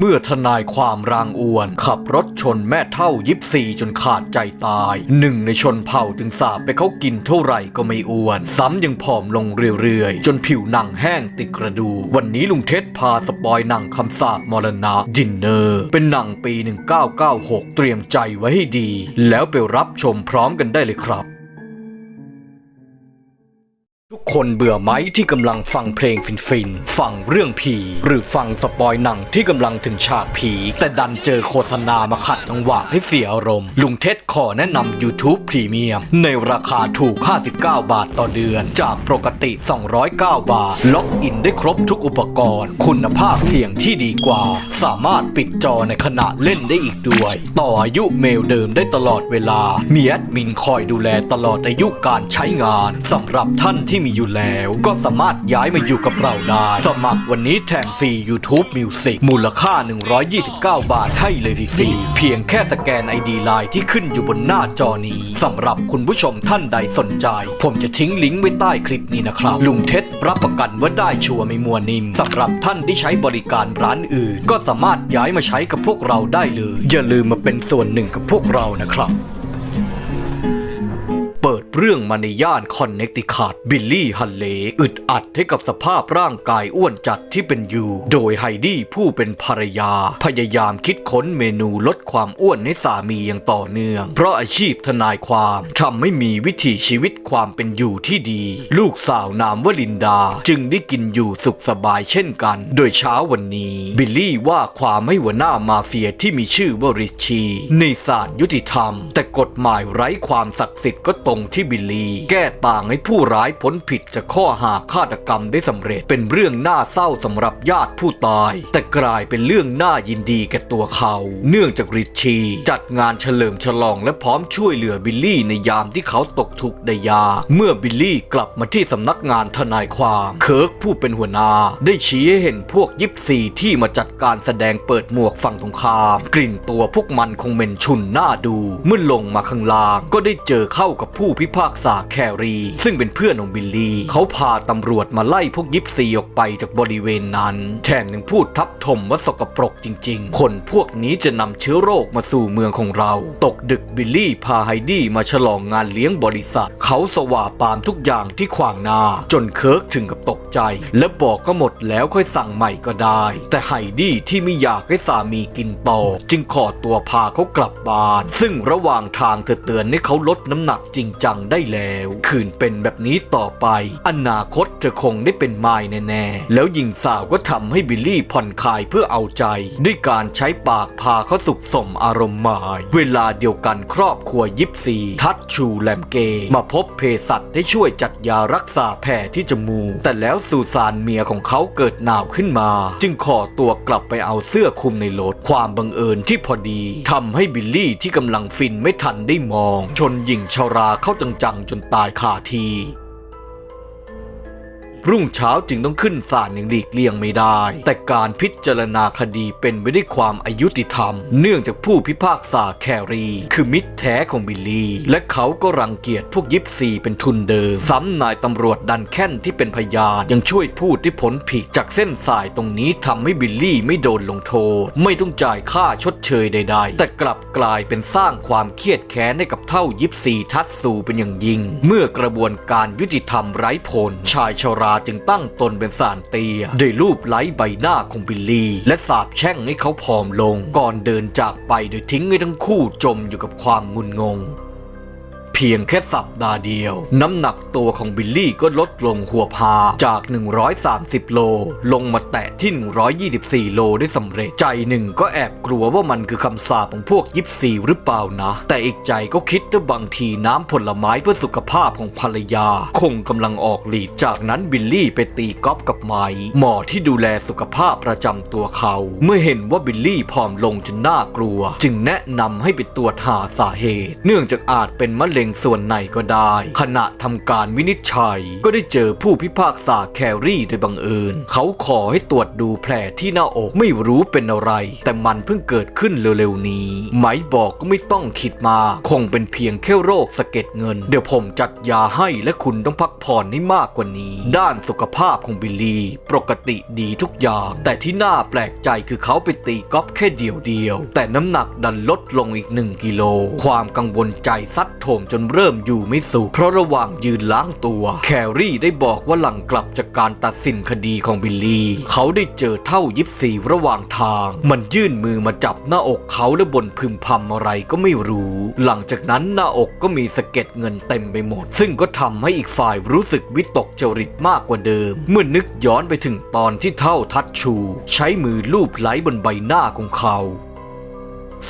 เมื่อทนายความรางอวน ขับรถชนแม่เท่ายิบซีจนขาดใจตาย หนึ่งในชนเผ่าถึงสาบไปเขากินเท่าไหร่ก็ไม่อ้วน ซ้ำยังผอมลงเรื่อยๆ จนผิวหนังแห้งติดกระดู วันนี้ลุงเท็ดพาสปอยหนังคำสาบมรณะดินเนอร์ เป็นหนังปี 1996 เตรียมใจไว้ให้ดี แล้วไปรับชมพร้อมกันได้เลยครับ ทุกคนเบื่อไหมที่กำลังฟังเพลงฟินๆ ฟังเรื่องผี หรือฟังสปอยหนังที่กำลังถึงฉากผี แต่ดันเจอโฆษณามาขัดจังหวะให้เสียอารมณ์ ลุงเท็ดขอแนะนำ YouTube Premium ในราคาถูก 59 บาทต่อเดือน จากปกติ 209 บาท ล็อกอินได้ครบทุกอุปกรณ์ คุณภาพเสียงที่ดีกว่า สามารถปิดจอในขณะเล่นได้อีกด้วย ต่ออายุเมลเดิมได้ตลอดเวลามีแอดมินคอยดูแลตลอดอายุการใช้งานสำหรับท่านที่มีอยู่แล้ว ก็สามารถย้ายมาอยู่กับเราได้ สมัครวันนี้แถมฟรี YouTube Music มูลค่า 129 บาทให้เลยฟรีเพียงแค่สแกน ID Line ที่ขึ้นอยู่บนหน้าจอนี้สำหรับคุณผู้ชมท่านใดสนใจ ผมจะทิ้งลิงก์ไว้ใต้คลิปนี้นะครับ ลุงเท็ดรับประกันว่าได้ชัวร์ไม่มัวนิ่มสำหรับท่านที่ใช้บริการร้านอื่น ก็สามารถย้ายมาใช้กับพวกเราได้เลย อย่าลืมมาเป็นส่วนหนึ่งกับพวกเรานะครับ เรื่องมาในย่านคอนเน c ติคัตบิลลี่ฮันเลอึดอัดให้กับสภาพร่างกายอ้วนจัดที่เป็นอยู่ โดยไฮดี้ผู้เป็นภรรยา พยายามคิดค้นเมนูลดความอ้วนให้สามีอย่างต่อเนื่อง เพราะอาชีพทนายความทำให้มีวิถีชีวิตความเป็นอยู่ที่ดี ลูกสาวนามวลินดา จึงได้กินอยู่สุขสบายเช่นกัน โดยเช้าวันนี้ บิลลี่ว่าความไม่หัวหน้ามาเฟียที่มีชื่อว่าริชชีในศาลยุติธรรม แต่กฎหมายไร้ความศักดิ์สิทธิ์ก็ตรงที่บิลลีแก้ต่างให้ผู้ร้ายพ้นผิดจากข้อหาฆาตกรรมได้สำเร็จเป็นเรื่องน่าเศร้าสำหรับญาติผู้ตาย แต่กลายเป็นเรื่องน่ายินดีแก่ตัวเขา เนื่องจากริชชีจัดงานเฉลิมฉลองและพร้อมช่วยเหลือบิลลี่ในยามที่เขาตกทุกข์ได้ยากเมื่อบิลลี่กลับมาที่สำนักงานทนายความเคิร์กผู้เป็นหัวหน้าได้ชี้ให้เห็นพวกยิปซีที่มาจัดการแสดงเปิดหมวกฝั่งตรงข้าม กลิ่นตัวพวกมันคงเหม็นฉุนน้าดู เมื่อลงมาข้างล่างก็ได้เจอเข้ากับผู้พิพากษาแครี ซึ่งเป็นเพื่อนของบิลลี่ เขาพาตำรวจมาไล่พวกยิปซีออกไปจากบริเวณนั้น แถมยังพูดทับถมว่าสกปรกจริง ๆ คนพวกนี้จะนำเชื้อโรคมาสู่เมืองของเรา ตกดึกบิลลี่พาไฮดี้มาฉลองงานเลี้ยงบริษัท เขาสว่าปามทุกอย่างที่ขวางหน้า จนเคิร์กถึงกับตกใจ และบอกก็หมดแล้วค่อยสั่งใหม่ก็ได้ แต่ไฮดี้ที่ไม่อยากให้สามีกินต่อ จึงขอตัวพาเขากลับบ้าน ซึ่งระหว่างทางเธอเตือนให้เขาลดน้ำหนักจริงจังได้แล้ว คืนเป็นแบบนี้ต่อไป อนาคตเธอคงได้เป็นไม้แน่ๆ แล้วหญิงสาวก็ทำให้บิลลี่ผ่อนคลายเพื่อเอาใจ ด้วยการใช้ปากพาเขาสุขสมอารมณ์หมาย เวลาเดียวกันครอบครัวยิปซี ทัดชูแลมเก มาพบเภสัชได้ช่วยจัดยารักษาแผลที่จมูก แต่แล้วซูซานเมียของเขาเกิดหนาวขึ้นมา จึงขอตัวกลับไปเอาเสื้อคลุมในรถความบังเอิญที่พอดีทำให้บิลลี่ที่กำลังฟินไม่ทันได้มอง ชนหญิงชาราเข้าจังจังจนตายคาที รุ่งเช้าจึงต้องขึ้นศาลอย่างหลีกเลี่ยงไม่ได้ แต่การพิจารณาคดีเป็นไปด้วยความอายุติธรรม เนื่องจากผู้พิพากษาแครี คือมิตรแท้ของบิลลี่ และเขาก็รังเกียจพวกยิปซีเป็นทุนเดิม ซ้ำนายตำรวจดันแค้นที่เป็นพยาน ยังช่วยพูดที่ผลผิดจากเส้นสายตรงนี้ทำให้บิลลี่ไม่โดนลงโทษ ไม่ต้องจ่ายค่าชดเชยใด ๆ แต่กลับกลายเป็นสร้างความเครียดแค้นให้กับเท่ายิปซีทัตสูเป็นอย่างยิ่ง เมื่อกระบวนการยุติธรรมไร้ผลชายชราจึงตั้งตนเป็นสารเตียได้รูปไล้ใบหน้าของบิลลี่ และสาบแช่งให้เขาผอมลง ก่อนเดินจากไปโดยทิ้งให้ทั้งคู่จมอยู่กับความงุนงง เพียงแค่สัปดาห์เดียว น้ำหนักตัวของบิลลี่ก็ลดลงหัวพาจาก 130 โล ลงมาแตะที่ 124 โลได้สำเร็จ ใจหนึ่งก็แอบกลัวว่ามันคือคำสาปของพวกยิปซีหรือเปล่านะ แต่อีกใจก็คิดว่าบางทีน้ำผลไม้เพื่อสุขภาพของภรรยา คงกำลังออกฤทธิ์จากนั้นบิลลี่ไปตีกอล์ฟกับไม้หมอที่ดูแลสุขภาพประจำตัวเขา เมื่อเห็นว่าบิลลี่ผอมลงจนน่ากลัว จึงแนะนำให้ไปตรวจหาสาเหตุ เนื่องจากอาจเป็นมะเร็งงส่วนไหนก็ได้ ขณะทำการวินิจฉัย ก็ได้เจอผู้พิพากษาแครี่โดยบังเอิญ เขาขอให้ตรวจดูแผลที่หน้าอกไม่รู้เป็นอะไร แต่มันเพิ่งเกิดขึ้นเร็วๆนี้ไหมบอกก็ไม่ต้องคิดมา คงเป็นเพียงแค่โรคสะเก็ดเงิน เดี๋ยวผมจัดยาให้และคุณต้องพักผ่อนให้มากกว่านี้ ด้านสุขภาพของบิลลี่ ปกติดีทุกอย่าง แต่ที่น่าแปลกใจคือเขาไปตีกอล์ฟแค่เดียวเดียวๆแต่น้ำหนักดันลดลงอีกหนึ่งกิโล ความกังวลใจซัดโถมจจนเริ่มอยู่ไม่สุขเพราะระหว่างยืนล้างตัว แครี่ได้บอกว่าหลังกลับจากการตัดสินคดีของบิลลี่ เขาได้เจอเท่ายิบสีระหว่างทาง มันยื่นมือมาจับหน้าอกเขาและบนพึมพำอะไรก็ไม่รู้ หลังจากนั้นหน้าอกก็มีสะเก็ดเงินเต็มไปหมด ซึ่งก็ทำให้อีกฝ่ายรู้สึกวิตกจริตมากกว่าเดิม เมื่อนึกย้อนไปถึงตอนที่เท่าทัดชู ใช้มือลูบไล้บนใบหน้าของเขา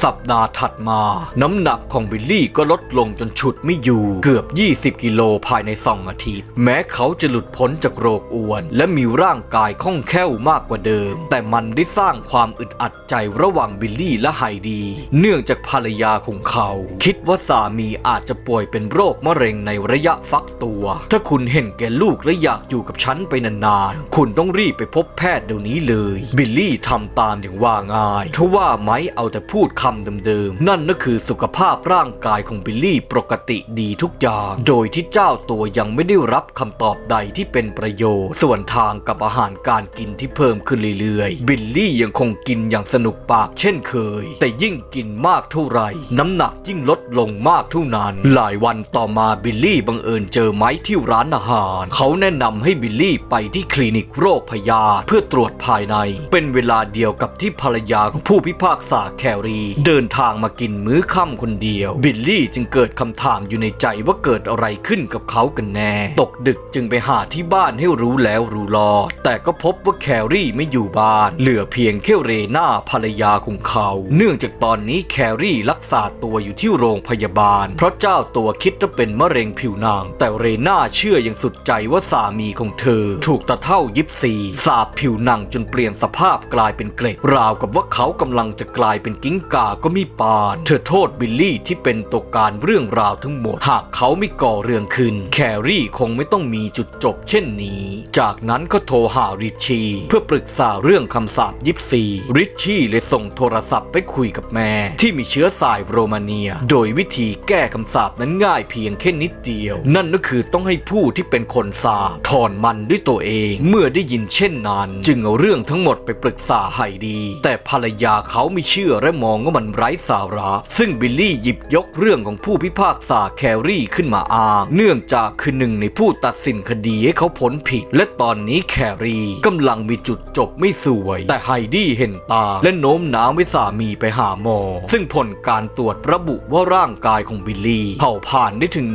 สัปดาห์ถัดมา น้ำหนักของบิลลี่ก็ลดลงจนฉุดไม่อยู่ เกือบ 20 กิโลภายในสองอาทิตย์ แม้เขาจะหลุดพ้นจากโรคอ้วน และมีร่างกายคล่องแคล่วมากกว่าเดิม แต่มันได้สร้างความอึดอัดใจระหว่างบิลลี่และไฮดี เนื่องจากภรรยาของเขา คิดว่าสามีอาจจะป่วยเป็นโรคมะเร็งในระยะฟักตัว ถ้าคุณเห็นแก่ลูกและอยากอยู่กับฉันไปนานๆ คุณต้องรีบไปพบแพทย์เดี๋ยวนี้เลย บิลลี่ทำตามอย่างว่าง่ายทว่าไม้เอาแต่พูดคำเดิมๆ นั่นก็คือสุขภาพร่างกายของบิลลี่ปกติดีทุกอย่าง โดยที่เจ้าตัวยังไม่ได้รับคำตอบใดที่เป็นประโยชน์ ส่วนทางกับอาหารการกินที่เพิ่มขึ้นเรื่อยๆ บิลลี่ยังคงกินอย่างสนุกปากเช่นเคย แต่ยิ่งกินมากเท่าไหร่ น้ำหนักยิ่งลดลงมากเท่านั้น หลายวันต่อมาบิลลี่บังเอิญเจอไม้ที่ร้านอาหาร เขาแนะนำให้บิลลี่ไปที่คลินิกโรคพยาธิเพื่อตรวจภายใน เป็นเวลาเดียวกับที่ภรรยาของผู้พิพากษาแครีเดินทางมากินมื้อค่ำคนเดียว บิลลี่จึงเกิดคำถามอยู่ในใจว่าเกิดอะไรขึ้นกับเขากันแน่ ตกดึกจึงไปหาที่บ้านให้รู้แล้วรู้รอด แต่ก็พบว่าแครี่ไม่อยู่บ้าน เหลือเพียงแค่เรน่าภรรยาของเขา เนื่องจากตอนนี้แครี่รักษาตัวอยู่ที่โรงพยาบาล เพราะเจ้าตัวคิดว่าเป็นมะเร็งผิวหนัง แต่เรน่าเชื่ออย่างสุดใจว่าสามีของเธอ ถูกตะเท่ายิปซีสาบผิวหนังจนเปลี่ยนสภาพกลายเป็นเกล็ด ราวกับว่าเขากำลังจะกลายเป็นกิ้งก่าก็มีปาน เธอโทษบิลลี่ที่เป็นตัวการเรื่องราวทั้งหมด หากเขาไม่ก่อเรื่องขึ้น แครี่คงไม่ต้องมีจุดจบเช่นนี้ จากนั้นก็โทรหาริชชีเพื่อปรึกษาเรื่องคำสาปยิปซีริชชี่เลยส่งโทรศัพท์ไปคุยกับแม่ ที่มีเชื้อสายโรมาเนีย โดยวิธีแก้คำสาปนั้นง่ายเพียงแค่นิดเดียว นั่นก็คือต้องให้ผู้ที่เป็นคนสาปถอนมันด้วยตัวเอง เมื่อได้ยินเช่นนั้น จึงเอาเรื่องทั้งหมดไปปรึกษาไฮดี แต่ภรรยาเขาไม่เชื่อและมองว่ามันไร้สาระ ซึ่งบิลลี่หยิบยกเรื่องของผู้พิพากษาแครี่ขึ้นมาอ้าง เนื่องจากคือหนึ่งในผู้ตัดสินคดีให้เขาพ้นผิด และตอนนี้แครี่กำลังมีจุดจบไม่สวย แต่ไฮดี้เห็นตา และโน้มน้าวให้สามีไปหาหมอ ซึ่งผลการตรวจระบุว่าร่างกายของบิลลี่เผาผ่านได้ถึง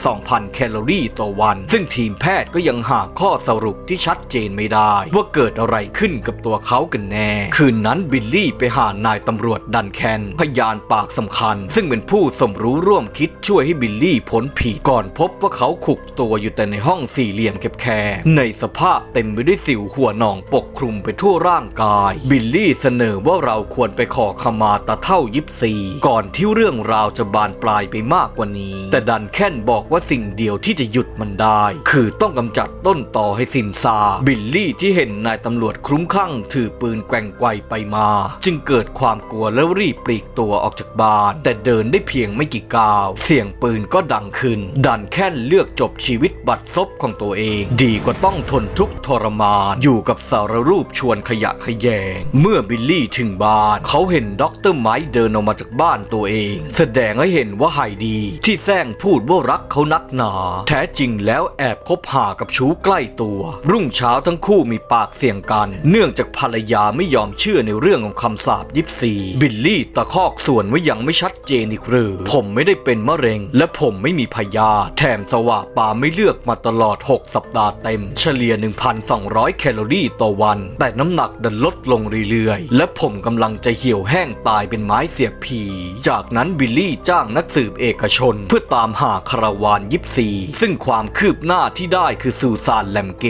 12,000 แคลอรี่ต่อวัน ซึ่งทีมแพทย์ก็ยังหาข้อสรุปที่ชัดเจนไม่ได้ ว่าเกิดอะไรขึ้นกับตัวเขากันแน่ คืนนั้นบิลลี่ไปหานายตำรวจดันแคนพยานปากสำคัญ ซึ่งเป็นผู้สมรู้ร่วมคิดช่วยให้บิลลี่พ้นผิดก่อนพบว่าเขาขุกตัวอยู่แต่ในห้องสี่เหลี่ยมแคบๆในสภาพเต็มไปด้วยสิวหัวหนองปกคลุมไปทั่วร่างกาย บิลลี่เสนอว่าเราควรไปขอขมาตาเท่ายิปซี ก่อนที่เรื่องราวจะบานปลายไปมากกว่านี้ แต่ดันแค่นบอกว่าสิ่งเดียวที่จะหยุดมันได้ คือต้องกำจัดต้นต่อให้สิ้นซา บิลลี่ที่เห็นนายตำรวจคลุ้มคลั่งถือปืนแกว่งไกวไปมา จึงเกิดความกลัวแล้วรีีบปลีกตัวออกจากบ้าน แต่เดินได้เพียงไม่กี่ก้าว เสียงปืนก็ดังขึ้น ดันแค่นเลือกจบชีวิตบัดซบของตัวเอง ดีกว่าต้องทนทุกข์ทรมาน อยู่กับสารรูปชวนขยะขยแยง เมื่อบิลลี่ถึงบ้าน เขาเห็นด็อกเตอร์ไมค์เดินออกมาจากบ้านตัวเอง แสดงให้เห็นว่าไฮดี ที่แซงพูดว่ารักเขานักหนา แท้จริงแล้วแอบคบหากับชู้ใกล้ตัว รุ่งเช้าทั้งคู่มีปากเสียงกัน เนื่องจากภรรยาไม่ยอมเชื่อในเรื่องของคำสาปยิปซี บิลลี่ตะคอกส่วนไว่ายังไม่ชัดเจนอีกหรือ ผมไม่ได้เป็นมะเร็ง และผมไม่มีพยา แถมสว่าปาไม่เลือกมาตลอด 6 สัปดาห์เต็ม เฉลี่ย 1,200 แคลอรี่ต่อวัน แต่น้ำหนักดันลดลงเรื่อยๆ และผมกำลังจะเหี่ยวแห้งตายเป็นไม้เสียบผี จากนั้นบิลลี่จ้างนักสืบเอกชน เพื่อตามหาคาราวานยิปซี ซึ่งความคืบหน้าที่ได้คือซูซานแลมเก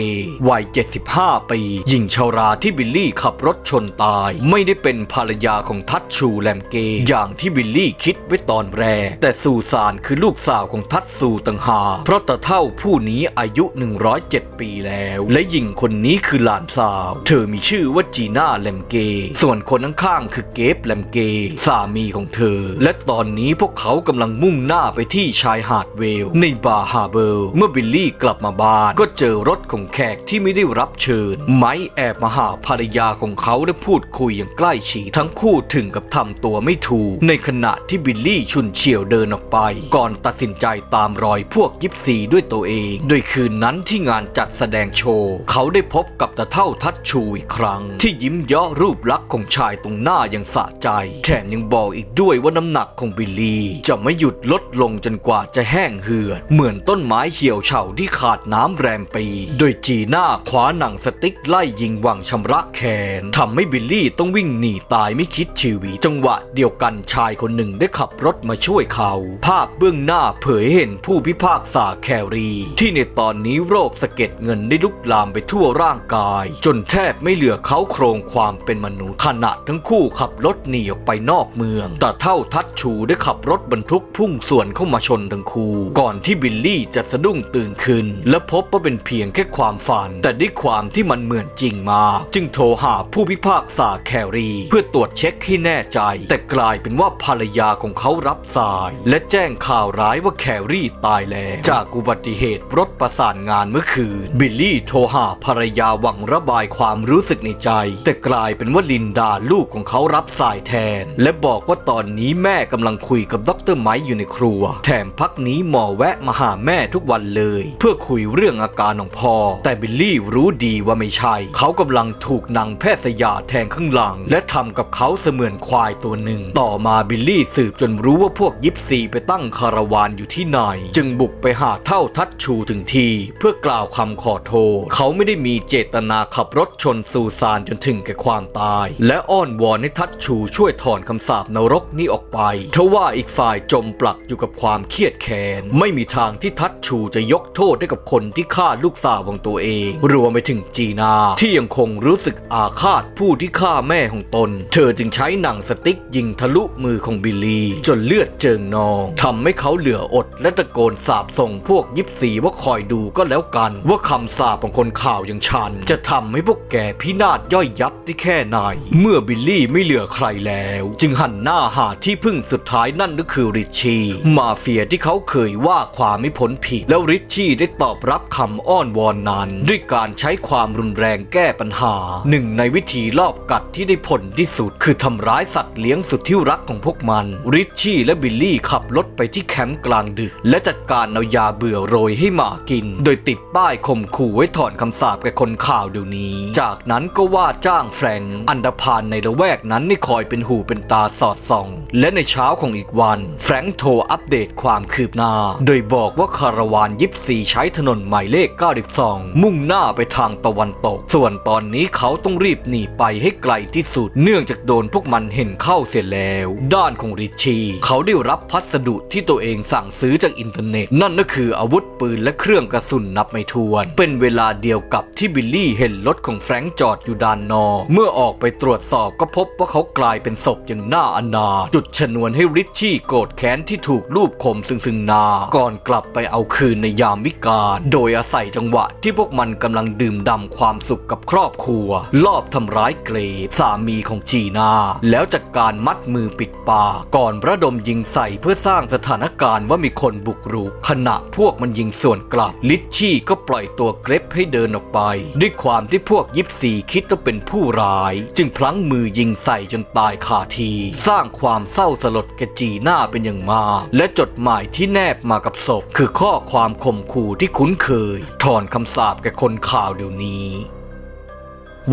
วัย 75 ปีหญิงชาราที่บิลลี่ขับรถชนตาย ไม่ได้เป็นภรรยาของทัชชูแลมเกอย่างที่บิลลี่คิดไว้ตอนแรก แต่ซูซานคือลูกสาวของทัตซูต่างหากเพราะตาเท่าผู้นี้อายุ 107 ปีแล้ว และหญิงคนนี้คือหลานสาว เธอมีชื่อว่าจีน่าแลมเก ส่วนคนข้างๆคือเกฟแลมเก สามีของเธอ และตอนนี้พวกเขากำลังมุ่งหน้าไปที่ชายหาดเวล ในบาฮาเบอร์เมื่อบิลลี่กลับมาบ้าน ก็เจอรถของแขกที่ไม่ได้รับเชิญ ไม้แอบมาหาภรรยาของเขาและพูดคุยอย่างใกล้ชิดทั้งคู่ถึงกับทำตัวไม่ถูก ในขณะที่บิลลี่ชุนเฉียวเดินออกไป ก่อนตัดสินใจตามรอยพวกยิปซีด้วยตัวเอง โดยคืนนั้นที่งานจัดแสดงโชว์ เขาได้พบกับตาเท่าทัดชูอีกครั้ง ที่ยิ้มเยาะรูปลักษณ์ของชายตรงหน้าอย่างสะใจ แถมยังบอกอีกด้วยว่าน้ำหนักของบิลลี่ จะไม่หยุดลดลงจนกว่าจะแห้งเหือด เหมือนต้นไม้เหี่ยวเฉาที่ขาดน้ำแรมปี โดยจีน่าคว้าหนังสติ๊กไล่ยิงหวังชำระแขนทำให้บิลลี่ต้องวิ่งหนีตายไม่คิดชีวิตจังงหวะเดียวกันชายคนหนึ่งได้ขับรถมาช่วยเขา ภาพเบื้องหน้าเผยเห็นผู้พิพากษาแครี ที่ในตอนนี้โรคสะเก็ดเงินได้ลุกลามไปทั่วร่างกาย จนแทบไม่เหลือเขาโครงความเป็นมนุษย์ขณะทั้งคู่ขับรถหนีออกไปนอกเมือง แต่เท่าทัดชูได้ขับรถบรรทุกพุ่งสวนเข้ามาชนทั้งคู่ ก่อนที่บิลลี่จะสะดุ้งตื่นขึ้น และพบว่าเป็นเพียงแค่ความฝัน แต่ด้วยความที่มันเหมือนจริงมา จึงโทรหาผู้พิพากษาแครี เพื่อตรวจเช็คให้แน่ใจแต่กลายเป็นว่าภรรยาของเขารับสาย และแจ้งข่าวร้ายว่าแครี่ตายแล้ว จากอุบัติเหตุรถประสานงานเมื่อคืน บิลลี่โทรหาภรรยาหวังระบายความรู้สึกในใจ แต่กลายเป็นว่าลินดาลูกของเขารับสายแทน และบอกว่าตอนนี้แม่กำลังคุยกับดรไมค์อยู่ในครัว แถมพักนี้หมอแวะมาหาแม่ทุกวันเลย เพื่อคุยเรื่องอาการของพ่อ แต่บิลลี่รู้ดีว่าไม่ใช่ เขากำลังถูกนางแพทย์สยาแทงข้างหลัง และทำกับเขาเสมือนความยตัวหนึ่ง ต่อมาบิลลี่สืบจนรู้ว่าพวกยิปซีไปตั้งคาราวานอยู่ที่ไหน จึงบุกไปหาเท่าทัดชูถึงที เพื่อกล่าวคำขอโทษ เขาไม่ได้มีเจตนาขับรถชนซูซานจนถึงแก่ความตาย และอ้อนวอนให้ทัดชูช่วยถอนคำสาปนรกนี้ออกไปทว่าอีกฝ่ายจมปลักอยู่กับความเครียดแค้นไม่มีทางที่ทัดชูจะยกโทษให้กับคนที่ฆ่าลูกสาวของตัวเอง รวมไปถึงจีนา ที่ยังคงรู้สึกอาฆาตผู้ที่ฆ่าแม่ของตน เธอจึงใช้หนังสติ๊กยิงทะลุมือของบิลลี่ จนเลือดเจิงนองทำให้เขาเหลืออดและตะโกนสาบส่งพวกยิปซีว่าคอยดูก็แล้วกัน ว่าคำสาปของคนข่าวอย่างฉัน จะทำให้พวกแกพินาศย่อยยับที่แค่ไหน เมื่อบิลลี่ไม่เหลือใครแล้ว จึงหันหน้าหาที่พึ่งสุดท้ายนั่นก็คือริชชี่มาเฟียที่เขาเคยว่าความไม่พ้นผิด แล้วริชชี่ได้ตอบรับคำอ้อนวอนนั้น ด้วยการใช้ความรุนแรงแก้ปัญหา หนึ่งในวิธีลอบกัดที่ได้ผลที่สุดคือทำร้ายสัตว์เลี้ยงสุดที่รักของพวกมัน ริชชี่และบิลลี่ขับรถไปที่แคมป์กลางดึก และจัดการเอายาเบื่อโรยให้หมากิน โดยติดป้ายข่มขู่ไว้ถอนคำสาปแก่คนข่าวเดี๋ยวนี้ จากนั้นก็ว่าจ้างแฟรงค์อันดพานในละแวกนั้นให้คอยเป็นหูเป็นตาสอดส่อง และในเช้าของอีกวัน แฟรงค์โทรอัปเดตความคืบหน้า โดยบอกว่าคาราวานยิปซีใช้ถนนหมายเลข 92 มุ่งหน้าไปทางตะวันตก ส่วนตอนนี้เขาต้องรีบหนีไปให้ไกลที่สุด เนื่องจากโดนพวกมันเห็นเข้าเสียแล้ว ด้านของริชชีเขาได้รับพัสดุที่ตัวเองสั่งซื้อจากอินเทอร์เน็ต นั่นก็คืออาวุธปืนและเครื่องกระสุนนับไม่ถ้วน เป็นเวลาเดียวกับที่บิลลี่เห็นรถของแฟรงค์จอดอยู่ด้านนอกเมื่อออกไปตรวจสอบก็พบว่าเขากลายเป็นศพอย่างน่าอนาถจุดชนวนให้ริชชี่โกรธแค้นที่ถูกลูบข่มซึ่งซึ่งนาก่อนกลับไปเอาคืนในยามวิกาลโดยอาศัยจังหวะที่พวกมันกำลังดื่มด่ำความสุขกับครอบครัว ลอบทำร้ายเกรดสามีของจีนาแล้วจัดการมัดมือปิดปากก่อนระดมยิงใส่เพื่อสร้างสถานการณ์ว่ามีคนบุกรุกขณะพวกมันยิงส่วนกลับ ลิชชี่ก็ปล่อยตัวเกรฟให้เดินออกไป ด้วยความที่พวกยิปซีคิดว่าเป็นผู้ร้าย จึงพลั้งมือยิงใส่จนตายคาที สร้างความเศร้าสลดแกจีหน่าเป็นอย่างมากและจดหมายที่แนบมากับศพ คือข้อความข่มขู่ที่คุ้นเคย ถอนคำสาปแก่คนข่าวเดี๋ยวนี้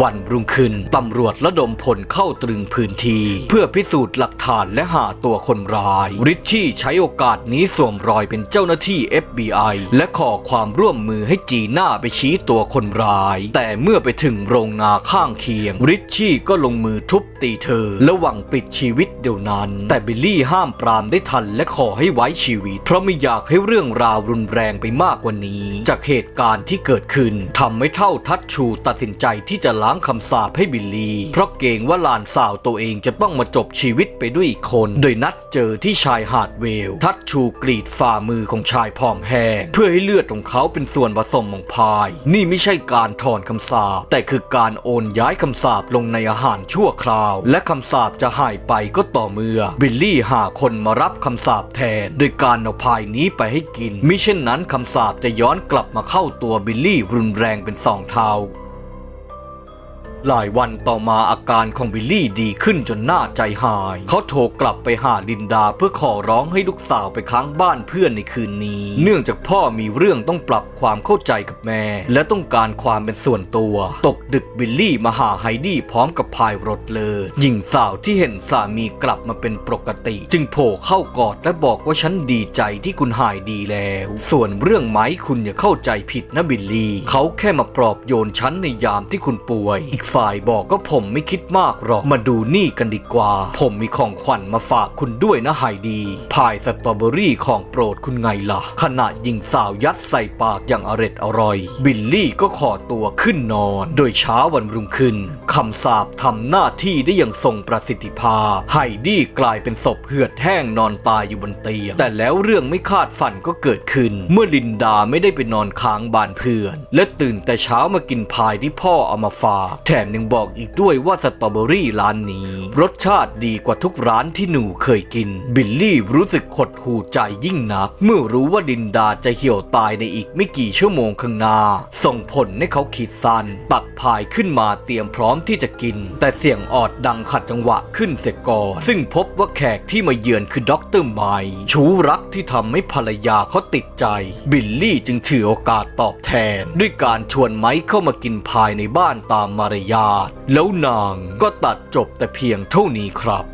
วันรุ่งขึ้น ตำรวจระดมพลเข้าตรึงพื้นที่ เพื่อพิสูจน์หลักฐานและหาตัวคนร้าย ริชชี่ใช้โอกาสนี้สวมรอยเป็นเจ้าหน้าที่ FBI และขอความร่วมมือให้จีน่าไปชี้ตัวคนร้าย แต่เมื่อไปถึงโรงนาข้างเคียง ริชชี่ก็ลงมือทุบตีเธอและหวังปิดชีวิตเดียวนั้น แต่บิลลี่ห้ามปรามได้ทันและขอให้ไว้ชีวิต เพราะไม่อยากให้เรื่องราวรุนแรงไปมากกว่านี้ จากเหตุการณ์ที่เกิดขึ้นทำให้เท่าทัดชูตัดสินใจที่จะล้างคำสาปให้บิลลี่ เพราะเกรงว่าหลานสาวตัวเองจะต้องมาจบชีวิตไปด้วยอีกคน โดยนัดเจอที่ชายหาดเวล ทัดชูกรีดฝ่ามือของชายผอมแห้งเพื่อให้เลือดของเขาเป็นส่วนผสมของพาย นี่ไม่ใช่การถอนคำสาปแต่คือการโอนย้ายคำสาปลงในอาหารชั่วคราว และคำสาปจะหายไปก็ต่อเมื่อ บิลลี่หาคนมารับคำสาปแทน โดยการเอาพายนี้ไปให้กินมิเช่นนั้นคำสาปจะย้อนกลับมาเข้าตัวบิลลี่รุนแรงเป็นสองเท่า หลายวันต่อมาอาการของบิลลี่ดีขึ้นจนน่าใจหาย เขาโทรกลับไปหาลินดาเพื่อขอร้องให้ลูกสาวไปค้างบ้านเพื่อนในคืนนี้ เนื่องจากพ่อมีเรื่องต้องปรับความเข้าใจกับแม่ และต้องการความเป็นส่วนตัว ตกดึกบิลลี่มาหาไฮดี้พร้อมกับพายรถเลย หญิงสาวที่เห็นสามีกลับมาเป็นปกติ จึงโผล่เข้ากอดและบอกว่าฉันดีใจที่คุณหายดีแล้ว ส่วนเรื่องไหมคุณอย่าเข้าใจผิดนะบิลลี่ เขาแค่มาปลอบโยนฉันในยามที่คุณป่วยอีกฝ่ายบอกก็ผมไม่คิดมากหรอก มาดูนี่กันดีกว่า ผมมีของขวัญมาฝากคุณด้วยนะไฮดีพายสตรอเบอรี่ของโปรดคุณไงล่ะ ขณะหญิงสาวยัดใส่ปากอย่างอร็ดอร่อย บิลลี่ก็ขอตัวขึ้นนอน โดยเช้าวันรุ่งขึ้นคำสาปทำหน้าที่ได้อย่างทรงประสิทธิภาพไฮดี้กลายเป็นศพเหือดแห้งนอนตายอยู่บนเตียงแต่แล้วเรื่องไม่คาดฝันก็เกิดขึ้น เมื่อลินดาไม่ได้ไปนอนค้างบ้านเพื่อน และตื่นแต่เช้ามากินพายที่พ่อเอามาฝากแถมยังบอกอีกด้วยว่าสตรอเบอรี่ร้านนี้ รสชาติดีกว่าทุกร้านที่หนูเคยกิน บิลลี่รู้สึกขดหูใจยิ่งนัก เมื่อรู้ว่าดินดาจะเหี่ยวตายในอีกไม่กี่ชั่วโมงข้างหน้า ส่งผลให้เขาคิดสันตักพายขึ้นมาเตรียมพร้อมที่จะกิน แต่เสียงออดดังขัดจังหวะขึ้นเสียก่อนซึ่งพบว่าแขกที่มาเยือนคือด็อกเตอร์ไมชูรักที่ทำให้ภรรยาเขาติดใจ บิลลี่จึงถือโอกาสตอบแทน ด้วยการชวนไมค์เข้ามากินพายในบ้านตามมารญาทแล้วนางก็ตัดจบแต่เพียงเท่านี้ครับ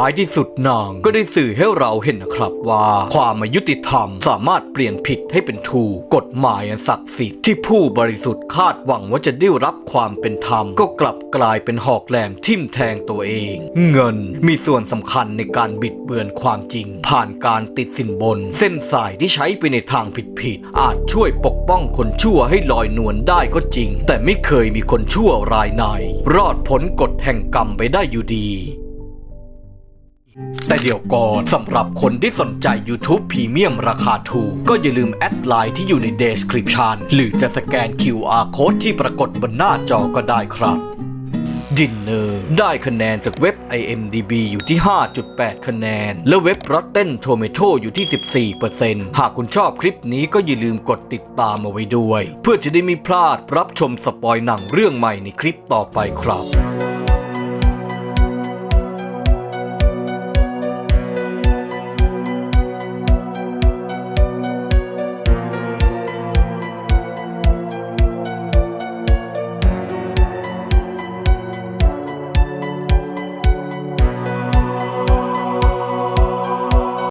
ท้ายที่สุดนางก็ได้สื่อให้เราเห็นนะครับว่า ความอายุติธรรมสามารถเปลี่ยนผิดให้เป็นถูกกฎหมายอันศักดิ์สิทธิ์ที่ผู้บริสุทธิ์คาดหวังว่าจะได้รับความเป็นธรรม ก็กลับกลายเป็นหอกแหลมทิ่มแทงตัวเอง เงินมีส่วนสำคัญในการบิดเบือนความจริง ผ่านการติดสินบน เส้นสายที่ใช้ไปในทางผิดๆอาจช่วยปกป้องคนชั่วให้ลอยนวลได้ก็จริง แต่ไม่เคยมีคนชั่วรายไหนรอดพ้นกฎแห่งกรรมไปได้อยู่ดี แต่เดี๋ยวก่อนสำหรับคนที่สนใจ YouTube Premium ราคาถูก ก็อย่าลืมแอดไลน์ที่อยู่ใน Description หรือจะสแกน QR Code ที่ปรากฏบนหน้าจอก็ได้ครับดินเนอร์ได้คะแนนจากเว็บ IMDB อยู่ที่ 5.8 คะแนน และเว็บ Rotten Tomato อยู่ที่ 14%หากคุณชอบคลิปนี้ก็อย่าลืมกดติดตามเอาไว้ด้วย เพื่อจะได้ไม่พลาดรับชมสปอยหนังเรื่องใหม่ในคลิปต่อไปครับ